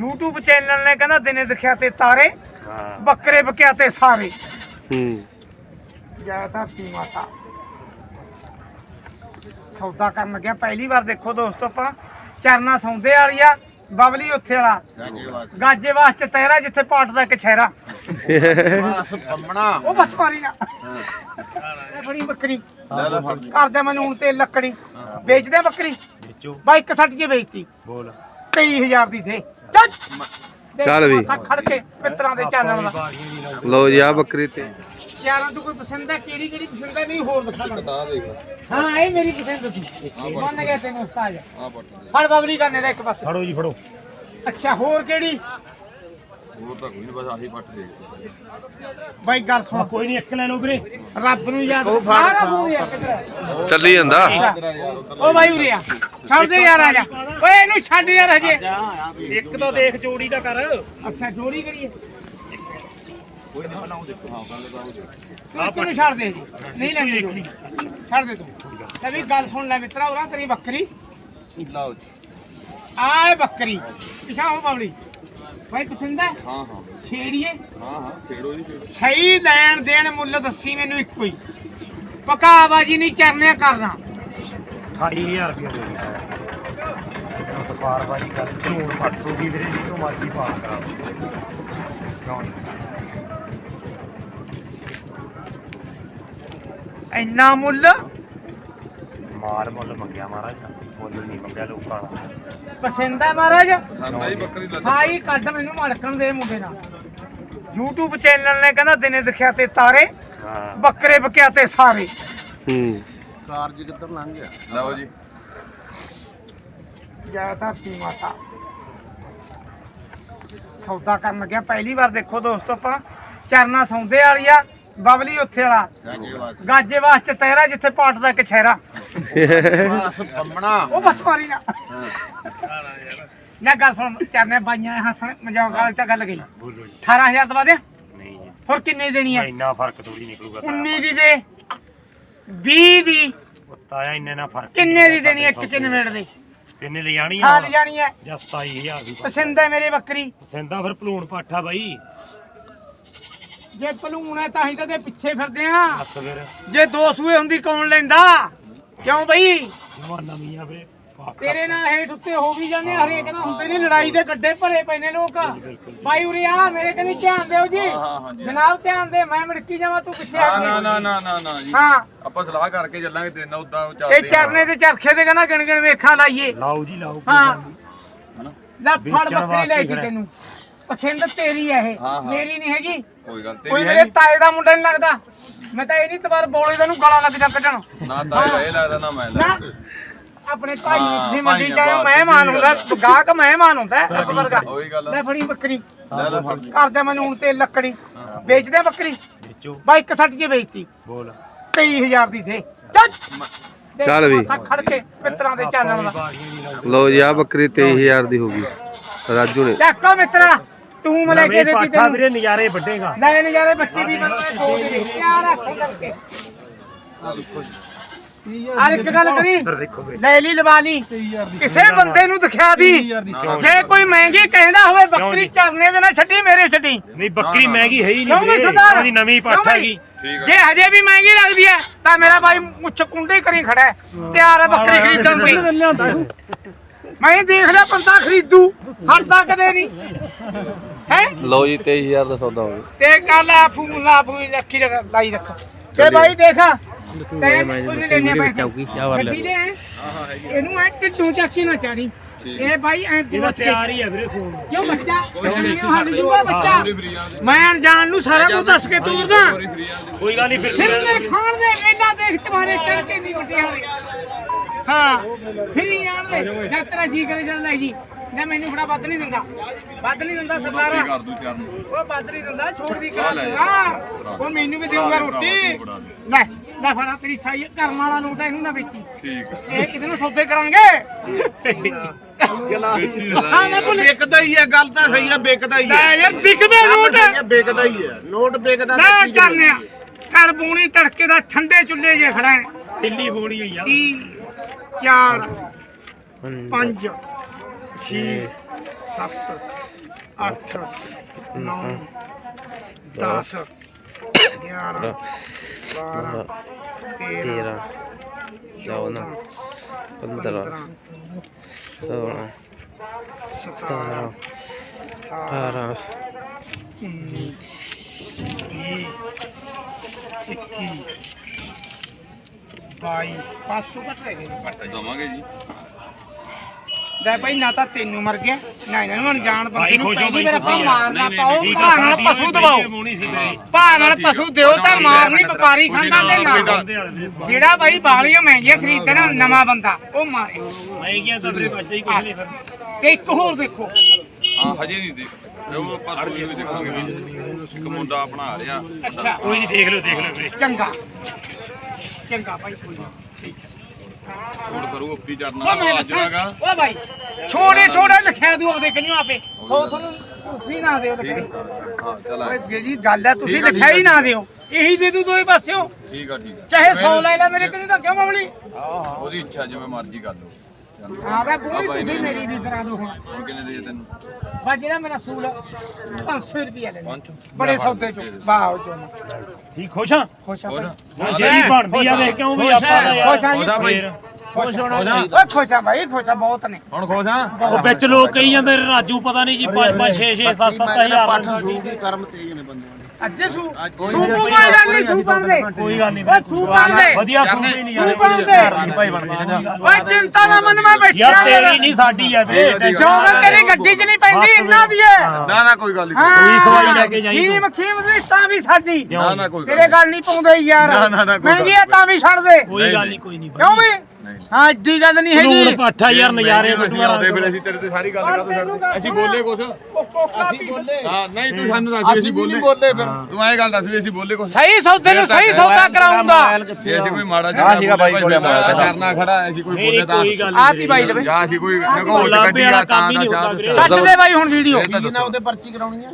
YouTube channel ਨੇ ਕਹਿੰਦਾ ਦਿਨੇ ਦਿਖਿਆ ਤੇ ਤਾਰੇ ਹਾਂ। ਬੱਕਰੇ ਬਕਿਆ ਤੇ ਸਾਰੇ। ਹੂੰ। ਜੈ ਧਰਤੀ ਮਾਤਾ। ਸੌਦਾ ਕਰਨ ਲੱਗਿਆ ਪਹਿਲੀ ਵਾਰ ਦੇਖੋ ਦੋਸਤੋ ਆਪਾਂ। ਚਰਨਾ ਸੌਂਦੇ ਵਾਲੀ ਆ ਬਬਲੀ ਉੱਥੇ ਵਾਲਾ। ਗਾਜੇ ਵਾਸਤੇ ਤਹਿਰਾ ਜਿੱਥੇ ਪਾਟ ਦਾ ਕਛਹਿਰਾ ਬਸ ਪੰਮਣਾ ਉਹ ਬਸ ਮਾਰੀ ਨਾ। ਇਹ ਬੜੀ ਬੱਕਰੀ। ਕਰਦੇ ਮੈਨੂੰ ਹੁਣ ਤੇ ਲੱਕੜੀ। ਵੇਚਦੇ ਬੱਕਰੀ? ਵਿੱਚੋਂ। ਬਾਈ ਇੱਕ ਸੱਟ ਕੇ ਵੇਚਤੀ। ਬੋਲ। 23000 ਦੀ ਦੇ। ਚੱਲ ਵੀ। ਖੜ ਕੇ ਪਿੱਤਰਾਂ ਦੇ ਚਾਨਣ ਦਾ ਲਓ ਜੀ ਆ ਬੱਕਰੀ ਤੇ। ਚਾਰਾਂ ਤੋਂ ਕੋਈ ਪਸੰਦ ਹੈ? ਕਿਹੜੀ ਕਿਹੜੀ ਪਸੰਦ ਹੈ? ਨਹੀਂ ਹੋਰ ਦਿਖਾ ਲੈ। ਹਾਂ ਇਹ ਮੇਰੀ ਪਸੰਦ ਸੀ। ਮੰਨ ਗਿਆ ਤੈਨੂੰ ਉਸਤਾਦ। ਫੜ ਬਬਲੀ ਕਰਨੇ ਦਾ ਇੱਕ ਪਾਸੇ। ਫੜੋ ਜੀ ਫੜੋ। ਅੱਛਾ ਹੋਰ ਕਿਹੜੀ? ਹੋਰ ਤਾਂ ਕੋਈ ਨਹੀਂ ਬਸ ਆਹੀ ਪੱਟ ਦੇ ਬਾਈ ਗੱਲ ਸੁਣ। ਕੋਈ ਨਹੀਂ ਇੱਕ ਲੈ ਲਓ ਵੀਰੇ। ਰੱਬ ਨੂੰ ਯਾਦ ਸਾਰਾ ਫੋਨ ਯਾਰ ਕਿੱਧਰ ਚੱਲੀ ਜਾਂਦਾ। ਉਹ ਬਾਈ ਉਰੇ ਆ। ਛੱਡ ਦੇ ਯਾਰ ਆ ਜਾ। ਓਏ ਇਹਨੂੰ ਛੱਡ ਯਾਰ ਹਜੇ। ਇੱਕ ਤਾਂ ਦੇਖ ਜੋੜੀ ਦਾ ਕਰ। ਅੱਛਾ ਜੋੜੀ ਕਰੀਏ। ਤੂੰ ਇੱਕ ਨੂੰ ਛੱਡ ਦੇ ਜੀ। ਨਹੀਂ ਲੈਂਦੇ ਜੋੜੀ। ਛੱਡ ਦੇ ਤੂੰ। ਤੇ ਵੀ ਗੱਲ ਸੁਣ ਲੈ ਮਿੱਤਰਾ ਉਰਾਂ ਤੇਰੀ ਬੱਕਰੀ। ਲਓ ਜੀ। ਆਏ ਬੱਕਰੀ। ਪਿਛਾ ਹੋ ਬਾਵਲੀ ਬਾਈ ਪਸੰਦ ਹੈ? ਹਾਂ ਹਾਂ। ਛੇੜੀਏ? ਹਾਂ ਹਾਂ ਛੇੜੋ ਜੀ ਸਹੀ ਲੈਣ ਦੇਣ ਮੁੱਲ ਦੱਸੀ ਮੈਨੂੰ ਇੱਕੋ ਹੀ। ਪਕਾ ਬਾਜੀ ਨਹੀਂ ਚਰਨਿਆ ਕਰਨਾ 28000 ਰੁਪਏ ਦੇ ਵਪਾਰ ਵਾਲੀ ਗੱਲ ਝੂਠ 800 ਦੀ ਵੀਰੇ ਜਿੱਥੋਂ ਮਰਜ਼ੀ ਪਾਸ ਕਰਾ ਕਿਉਂ ਨਹੀਂ ਇੰਨਾ ਮੁੱਲ ਮਾਲ ਮੁੱਲ ਮੰਗਿਆ ਮਹਾਰਾਜ ਮੁੱਲ ਨਹੀਂ ਮੰਗਿਆ ਲੋਕਾਂ ਦਾ। ਪਸੰਦ ਹੈ ਮਹਾਰਾਜ? ਸੰਦਾ ਹੀ ਬੱਕਰੀ ਲੱਗ ਸਾਈ ਕੱਢ ਮੈਨੂੰ ਮੜਕਣ ਦੇ ਮੁੰਡੇ ਨਾਲ। YouTube ਚੈਨਲ ਨੇ ਕਹਿੰਦਾ ਦਿਨੇ ਦਿਖਿਆ ਤੇ ਤਾਰੇ ਹਾਂ। ਬੱਕਰੇ ਬਕਿਆ ਤੇ ਸਾਰੇ। ਹੂੰ। ਕਾਰਜ ਕਿੱਧਰ ਲੰਘ ਗਿਆ? ਲਓ ਜੀ। ਜੈ ਧਰਤੀ ਮਾਤਾ। ਸੌਦਾ ਕਰਨ ਲੱਗਿਆ ਪਹਿਲੀ ਵਾਰ ਦੇਖੋ ਦੋਸਤੋ ਆਪਾਂ। ਚਰਨਾ ਸੌਂਦੇ ਵਾਲੀ ਆ। ਬਬਲੀ ਉੱਥੇ ਵਾਲਾ। ਗਾਜੇ ਬਸ ਗਾਜੇ ਵਾਸਤੇ ਤਹਿਰਾ ਜਿੱਥੇ ਪਾਟ ਦਾ ਕਛਹਿਰਾ ਬਸ ਉਹ ਬਸ ਮਾਰੀ ਨਾ। ਨਾ ਗੱਲ ਸੁਣ ਚਰਨੇ ਬਾਈਆਂ ਹੱਸਣ ਮਜ਼ਾਕ ਵਾਲੀ ਤਾਂ ਗੱਲ ਗਈ ਬੋਲੋ ਜੀ 18000 ਦਵਾ ਦੇ। ਨਹੀਂ ਜੀ ਹੋਰ ਕਿੰਨੇ ਦੇਣੀ ਹੈ ਇੰਨਾ ਫ਼ਰਕ ਥੋੜੀ ਨਿਕਲੂਗਾ 19 ਦੀ ਦੇ 20 ਦੀ। ਤਾਇਆ ਇੰਨੇ ਨਾਲ ਫ਼ਰਕ ਕਿੰਨੇ ਦੀ ਦੇਣੀ ਇੱਕ ਚ ਨਿਮੇੜ ਦੇ। ਤਿੰਨੇ ਲੈ ਜਾਣੀ ਹਾਂ ਲੈ ਜਾਣੀ ਹੈ ਜਾਂ 27000 ਦੀ ਪਸੰਦ ਹੈ ਮੇਰੇ ਬੱਕਰੀ। ਪਸੰਦਾ ਫਿਰ ਭਲੂਣ ਪਾਠਾ ਬਾਈ। ਜੇ ਭਲੂਣ ਹੈ ਤਾਂ ਹੀ ਤਾਂ ਦੇ ਪਿੱਛੇ ਫਿਰਦੇ ਆ। ਬਸ ਫਿਰ। ਜੇ ਦੋ ਸੂਏ ਹੁੰਦੀ ਕੌਣ ਲੈਂਦਾ? ਕਿਉਂ ਬਈ? ਨਵਾਂ ਨਵੀਂ ਆ ਵੀਰੇ ਪਾਸ ਕਰ। ਤੇਰੇ ਨਾਲ ਹੇਠ ਉੱਤੇ ਹੋ ਵੀ ਜਾਂਦੇ ਆ, ਹਰੇਕ ਨਾਲ ਹੁੰਦੇ ਨਹੀਂ ਲੜਾਈ ਦੇ ਗੱਡੇ ਭਰੇ ਪਏ ਨੇ ਲੋਕ। ਬਾਈ ਉਰੇ ਆ ਮੇਰੇ ਕਨੀ ਧਿਆਨ ਦਿਓ ਜੀ। ਜਨਾਬ ਧਿਆਨ ਦੇ ਮੈਂ ਮੜਕੀ ਜਾਵਾਂ ਤੂੰ ਪਿੱਛੇ ਹਟ ਨਾ। ਨਾ ਨਾ ਨਾ ਨਾ ਜੀ। ਹਾਂ। ਆਪਾਂ ਸਲਾਹ ਕਰਕੇ ਚੱਲਾਂਗੇ ਤੇ ਨਾ ਉਦਾਂ ਇਹ ਚਰਨੇ ਦੇ ਚਰਖੇ ਦੇ ਕਹਿੰਦਾ ਗਿਣ ਗਿਣ ਵੇਖਾਂ ਲਾਈਏ। ਲਾਓ ਜੀ ਲਾਓ। ਹਾਂ। ਲੈ ਫੜ ਵੇਚਣ ਬੱਕਰੀ ਲੈ ਵਾਸਤੇ ਜੀ ਖੜਾ। ਤੈਨੂੰ। ਪਸੰਦ ਤੇਰੀ ਹੈ ਇਹ। ਹਾਂ, ਹਾਂ। ਮੇਰੀ ਨਹੀਂ ਹੈਗੀ। ਕੋਈ ਗੱਲ ਕੋਈ ਤੇਰੀ ਹੈ ਮੇਰੇ ਨੀ? ਤਾਏ ਦਾ ਮੁੰਡਾ ਨਹੀਂ ਲੱਗਦਾ। ਮੈਂ ਤਾਂ ਇਹ ਨਹੀਂ ਤਵਾਰ ਬੋਲੇ ਤੈਨੂੰ ਗਾਲਾਂ ਲੱਗ ਜਾ ਕੱਢਣ। ਨਾ ਤਾਂ ਇਹ ਲੱਗਦਾ ਨਾ ਮੈਂ ਨਾ। ਲੱਗਦਾ ਆਪਣੇ ਭਾਈ ਨੂੰ ਹਾਂ, ਤੁਸੀਂ ਮੰਡੀ ਚਾਹੇ ਬਾਤ, ਮਹਿਮਾਨ ਹੁੰਦਾ ਗਾਹਕ ਮਹਿਮਾਨ ਹੁੰਦਾ ਹੈ, ਇੱਕ ਵਰਗਾ। ਉਹੀ ਗੱਲ ਆ। ਲੈ ਫੜੀ ਬੱਕਰੀ। ਲੈ ਫੜ। ਕਰਦੇ ਮੈਨੂੰ ਹੁਣ ਤੇ ਲੱਕੜੀ। ਵੇਚਦੇ ਆ ਬੱਕਰੀ। ਵਿੱਚੋਂ। ਬਾਈ ਇੱਕ ਸੱਟ ਕੇ ਵੇਚਤੀ। ਬੋਲ। 23000 ਦੀ ਦੇ। ਚੱਲ। ਚੱਲ ਵੀ। ਖੜ ਕੇ ਪਿੱਤਰਾਂ ਦੇ ਚਾਨਣ ਦਾ। ਲਓ ਜੀ ਆ ਬੱਕਰੀ 23000 ਦੀ ਹੋ ਗਈ। ਰਾਜੂ ਨੇ। ਚੱਕੋ ਮਿੱਤਰਾ। ਤੂੰ ਮੈਂ ਲੈ ਕੇ ਦੇਤੀ ਪਾਠਾ ਤੈਨੂੰ। ਵੀਰੇ ਨਜ਼ਾਰੇ ਵੱਡੇਗਾ। ਲੈ ਨਜ਼ਾਰੇ ਬੱਚੇ ਵੀ ਬਣਾਏ ਦੋ ਦੇ ਯਾਰ ਰੱਖ ਕਰਕੇ। ਆ ਇੱਕ ਗੱਲ ਕਰੀ। ਦੇਖੋ ਲੈ ਲਈ ਲਵਾ ਲਈ। ਕਿਸੇ ਬੰਦੇ ਨੂੰ ਦਿਖਿਆ ਦੀ। ਜੇ ਕੋਈ ਮਹਿੰਗੀ ਕਹਿੰਦਾ ਹੋਵੇ ਬੱਕਰੀ? ਚਰਨੇ ਦੇ ਨਾਲ ਛੱਡੀ ਮੇਰੇ ਛੱਡੀ। ਨਹੀਂ ਬੱਕਰੀ ਮਹਿੰਗੀ ਹੈ ਹੀ ਨਹੀਂ? ਉਹਦੀ ਨਵੀਂ ਪਾਠਾ? ਹੈਗੀ ਜੇ। ਹਜੇ ਵੀ ਮਹਿੰਗੀ ਲੱਗਦੀ ਹੈ ਤਾਂ ਮੇਰਾ ਭਾਈ ਮੁੱਛ ਕੁੰਡੇ ਕਰੀ ਖੜਾ ਹੈ। ਤਿਆਰ ਹੈ ਬੱਕਰੀ ਖਰੀਦਣ ਦੀ ਮੈਂ ਦੇਖ ਲਿਆ ਬੰਦਾ ਖਰੀਦੂ। ਹਰਦਾ ਕਦੇ ਨਹੀਂ। ਹੈ? ਲਓ ਜੀ 23000 ਦਾ ਸੌਦਾ ਹੋ ਗਿਆ। ਤੇ ਕੱਲ ਆ ਫੋਨ ਲਾ ਫੋਨ ਰੱਖੀ ਰੱਖ ਲਾਈ ਰੱਖ। ਤੇ ਭਾਈ ਦੇਖ। ਇਹਨੂੰ ਐ ਟਿੱਡੂ ਚੱਕ ਕੇ ਨਾ ਚਾੜੀ ਇਹ ਭਾਈ ਐ ਕੇ ਤਿਆਰ ਹੀ ਹੈ ਵੀਰੇ ਸੋਨ ਕਿਉਂ ਬੱਚਾ? ਹੱਲ ਜੂਗਾ ਬੱਚਾ। ਮੈਂ ਅਣਜਾਣ ਨੂੰ ਸਾਰਾ ਕੁਝ ਦੱਸ ਕੇ ਤੋਰਦਾ। ਕੋਈ ਗੱਲ ਨਹੀਂ ਫਿਰ ਫਿਰ ਮੈਂ ਖਾਣ ਦੇ ਵੇਲਾ ਦੇਖ ਤੁਹਾਰੇ ਚੜ ਕੇ ਨਹੀਂ ਹੋਏ ਹਾਂ ਫਿਰ ਹੀ ਆਣ ਦੇ ਜਦ ਤੇਰਾ ਜੀ ਕਰੇ ਜਦ ਜੀ। ਨਾ ਮੈਨੂੰ ਬੜਾ ਵੱਧ ਨਹੀਂ ਦਿੰਦਾ। ਵੱਧ ਨਹੀਂ ਦਿੰਦਾ ਸਰਦਾਰਾ। ਕਰ ਦੂ ਚਰਨ ਉਹ ਵੱਧ ਨਹੀਂ ਦਿੰਦਾ ਛੋੜ ਵੀ ਆ ਕਰਾ। ਦੂੰਗਾ। ਉਹ ਮੈਨੂੰ ਵੀ ਦੇਊਗਾ ਰੋਟੀ। ਲੈ ਲੈ ਫੜਾ ਤੇਰੀ ਸਾਈ ਕਰਨ ਵਾਲਾ ਨੋਟ ਹੈ ਇਹਨੂੰ ਨਾ ਵੇਚੀ। ਠੀਕ। ਇਹ ਕਿਤੇ ਨੂੰ ਸੌਦੇ ਕਰਾਂਗੇ। ਵਿਕਦਾ ਹੀ ਹੈ ਗੱਲ ਤਾਂ ਸਹੀ ਹੈ ਵਿਕਦਾ ਹੀ ਲੈ ਯਾਰ ਵਿਕਦੇ ਨੋਟ। ਵਿਕਦਾ ਹੀ ਹੈ ਨੋਟ ਵਿਕਦਾ ਲੈ ਚਾਨਿਆ ਕਰ ਬੂਣੀ ਤੜਕੇ ਦਾ ਠੰਡੇ ਚੁੱਲ੍ਹੇ ਜੇ ਖੜਾ ਹੈ। ਦਿੱਲੀ ਹੋਣੀ ਹੋਈ ਆ। 30 4 5 ਛੇ ਸੱਤ ਅੱਠ ਨੌ 10 11 12 13 ਚੌਦਾਂ, 15 16 17 18 19 ਵੀਹ, ਇੱਕੀ ਬਾਈ 500 ਘੱਟ ਰਹਿ ਗਏ। ਦਵਾਂਗੇ ਜੀ। ਲੈ ਭਾਈ ਨਾ ਤਾਂ ਤੈਨੂੰ ਮਰ ਗਿਆ ਨਾ ਇਹਨਾਂ ਨੂੰ ਅਣਜਾਣ ਬੰਦੇ ਭਾਈ ਨੂੰ ਪਹਿਲੀ ਭਾਈ ਵਾਰ ਆਪਾਂ ਮਾਰਨਾ ਪਾਓ ਭਾਅ ਨਾਲ ਪਸ਼ੂ ਦਵਾਓ। ਭਾਅ ਨਾਲ ਪਸ਼ੂ ਦਿਓ ਤਾਂ ਮਾਰ ਨਹੀਂ ਵਪਾਰੀ ਖਾਂਦਾ ਤੇ ਨਾ। ਜਿਹੜਾ ਬਾਈ ਬਾਲੀਆਂ ਮਹਿੰਗੀਆਂ ਖਰੀਦਦਾ ਨਾ ਨਵਾਂ ਬੰਦਾ ਉਹ ਮਾਰੇ। ਮੈਂ ਕਿਹਾ ਤਾਂ ਵੀਰੇ ਬਚਦਾ ਹੀ ਕੁਛ ਨਹੀਂ ਫਿਰ। ਤੇ ਇੱਕ ਹੋਰ ਦੇਖੋ। ਹਾਂ ਹਜੇ ਨਹੀਂ ਦੇਖ ਉਹ ਅੜ ਵੀ ਦੇਖਾਂਗੇ। ਇੱਕ ਮੁੰਡਾ ਆ ਰਿਹਾ। ਅੱਛਾ। ਕੋਈ ਨਹੀਂ ਦੇਖ ਲਓ ਦੇਖ ਲਓ। ਵੀਰੇ ਚੰਗਾ। ਚੰਗਾ ਭਾਈ ਕੋਈ ਛੋੜ ਕਰੂ ਉਹ ਚਰਨਾ ਦੱਸਾਂ ਹੈਗਾ। ਉਹ ਭਾਈ ਛੋੜੇ ਛੋੜੇ ਲਿਖਿਆ ਦੂ ਆਪਦੇ ਕਨਿਓ ਆਪੇ? ਸੋ ਤੁਹਾਨੂੰ ਭੁੱਖੀ ਨਾ ਦਿਓ ਠੀਕ ਹੈ ਹਾਂ ਚਲ ਓਏ ਜਿਹੜੀ ਗੱਲ ਹੈ ਤੁਸੀਂ ਠੀਕ ਆ, ਲਿਖਿਆ ਹੀ ਠੀਕ ਆ। ਨਾ ਦਿਓ। ਇਹੀ ਦੇ ਦੂ ਦੋਏ ਪਾਸਿਓ। ਠੀਕ ਆ ਠੀਕ ਆ। ਚਾਹੇ 100 ਲੈ ਲੈ ਮੇਰੇ ਕਨੀ ਤਾਂ ਕਿਉਂ ਮਾਮਲੀ ਉਹਦੀ ਇੱਛਾ ਜਿਵੇਂ ਮਰਜ਼ੀ ਕਰ ਲਓ। ਹਾਂ ਤਾਂ ਕੋਈ ਆ ਬਾਈ ਤੁਸੀਂ ਨੇ- ਮੇਰੀ ਵੀ ਕਰਾ ਦੋ ਹੁਣ। ਹੁਣ ਕਿੰਨੇ ਦੇ ਤੈਨੂੰ? ਬਸ ਜਿਹੜਾ ਮੇਰਾ ਸੂਲ 500 ਰੁਪਏ ਲੈ ਪੰਜ ਬੜੇ ਸੌਦੇ ਚੋਂ। ਵਾਹ ਚੋਂ ਠੀਕ ਖੁਸ਼ ਆ? ਖੁਸ਼ ਆ ਹੋਰ? ਭਾਈ ਜਿਹੜੀ ਬਣਦੀ ਆ ਵੇਖ ਕਿਉਂ ਵੀ ਆਪਾਂ ਦਾ ਯਾਰ। ਖੁਸ਼ ਆ ਜੀ। ਖੁਸ਼ ਆ ਬਾਈ। ਫੇਰ। ਖੁਸ਼ ਹੋਣਾ ਓਏ ਖੁਸ਼ ਆ ਭਾਈ ਖੁਸ਼ ਆ ਬਹੁਤ ਨੇ। ਹੁਣ ਖੁਸ਼ ਆ? ਉਹ ਵਿੱਚ ਲੋਕ ਕਹੀ ਜਾਂਦੇ ਰਾਜੂ ਪਤਾ ਨਹੀਂ ਜੀ 5 5 6 6 7 7 ਹਜ਼ਾਰ ਕਰਮ ਤੇਜ ਨੇ ਬੰਦੇ। ਅੱਜ ਸੂ ਸੂ ਕੋਈ ਗੱਲ ਨਹੀਂ ਸੂ ਬਣ ਦੇ ਕੋਈ ਗੱਲ ਨਹੀਂ ਓਏ ਸੂ ਬਣ ਦੇ ਵਧੀਆ ਸੂਟ ਹੀ ਨਹੀਂ ਸੂ ਯਾਰ ਬਣ ਦੇ ਭਾਈ ਬਣ ਕੇ ਓਏ ਚਿੰਤਾ ਨਾ ਮਨ ਮੈਂ ਬੈਠਿਆ ਯਾਰ ਤੇਰੀ ਨਹੀਂ ਸਾਡੀ ਆ ਵੀਰੇ ਟੈਨਸ਼ਨ ਸ਼ੌਕ ਤੇਰੀ ਗੱਡੀ 'ਚ ਨਹੀਂ ਪੈਂਦੀ ਇੰਨਾ ਦੀ ਹੈ। ਨਾ ਨਾ ਕੋਈ ਗੱਲ ਨਹੀਂ ਹਾਂ। ਸਵਾਈ ਲੈ ਕੇ ਜਾਈਂ ਤੂੰ। ਖੀਮ ਖੀਮ ਦੀ ਤਾਂ ਵੀ ਸਾਡੀ। ਨਾ ਨਾ ਕੋਈ ਤੇਰੇ ਗੱਲ ਨਹੀਂ। ਪਾਉਂਦੇ ਯਾਰ। ਨਾ, ਨਾ, ਨਾ, ਕੋਈ ਗੱਲ ਆ ਤਾਂ ਵੀ ਛੱਡ ਦੇ। ਕੋਈ ਗੱਲ ਨਹੀਂ। ਕੋਈ ਨਹੀਂ ਕਿਉਂ ਵੀ? ਹਾਂ ਏਡੀ ਗੱਲ ਨਹੀਂ ਹੈਗੀ। ਪਾਠਾ ਯਾਰ ਨਜ਼ਾਰੇ ਅਸੀਂ ਆਉਂਦੇ ਫਿਰ ਅਸੀਂ ਤੇਰੇ ਤੇ ਸਾਰੀ ਗੱਲ ਕਰ ਸਕਦੇ ਅਸੀਂ ਬੋਲੇ ਕੁਛ? ਅਸੀਂ ਬੋਲੇ। ਹਾਂ ਨਹੀਂ ਤੂੰ ਸਾਨੂੰ ਦੱਸ ਅਸੀਂ ਬੋਲੇ। ਬੋਲੇ ਫਿਰ। ਤੂੰ ਐਂ ਗੱਲ ਦੱਸ ਵੀ ਅਸੀਂ ਬੋਲੇ ਕੁਛ? ਸਹੀ ਸੌਦੇ ਨੂੰ ਸਹੀ ਸੌਦਾ ਕਰਾਉਂਗਾ ਜੇ ਅਸੀਂ ਕੋਈ ਮਾੜਾ ਜਿਹਾ ਸੀਗਾ ਬਾਈ ਕੋਲੇ ਮਾੜਾ ਕਰਨਾ ਖੜਾ ਅਸੀਂ ਕੋਈ ਬੋਲੇ ਤਾਂ ਆਤੀ ਬਾਈ ਲਵੇ? ਜਾਂ ਅਸੀਂ ਕੋਈ ਨਗੋਚ ਲਾਪੇ ਕੱਢੀ ਆ ਕੰਮ ਤਾਂ ਹੀ ਨਹੀਂ ਦਾ ਹੁੰਦਾ ਵੀਰੇ। ਕੱਟ ਲੈ ਬਾਈ ਹੁਣ ਵੀਡੀਓ। ਦੱਸੋ। ਉਹਦੇ ਪਰਚੀ ਕਰਾਉਣੀ ਹੈ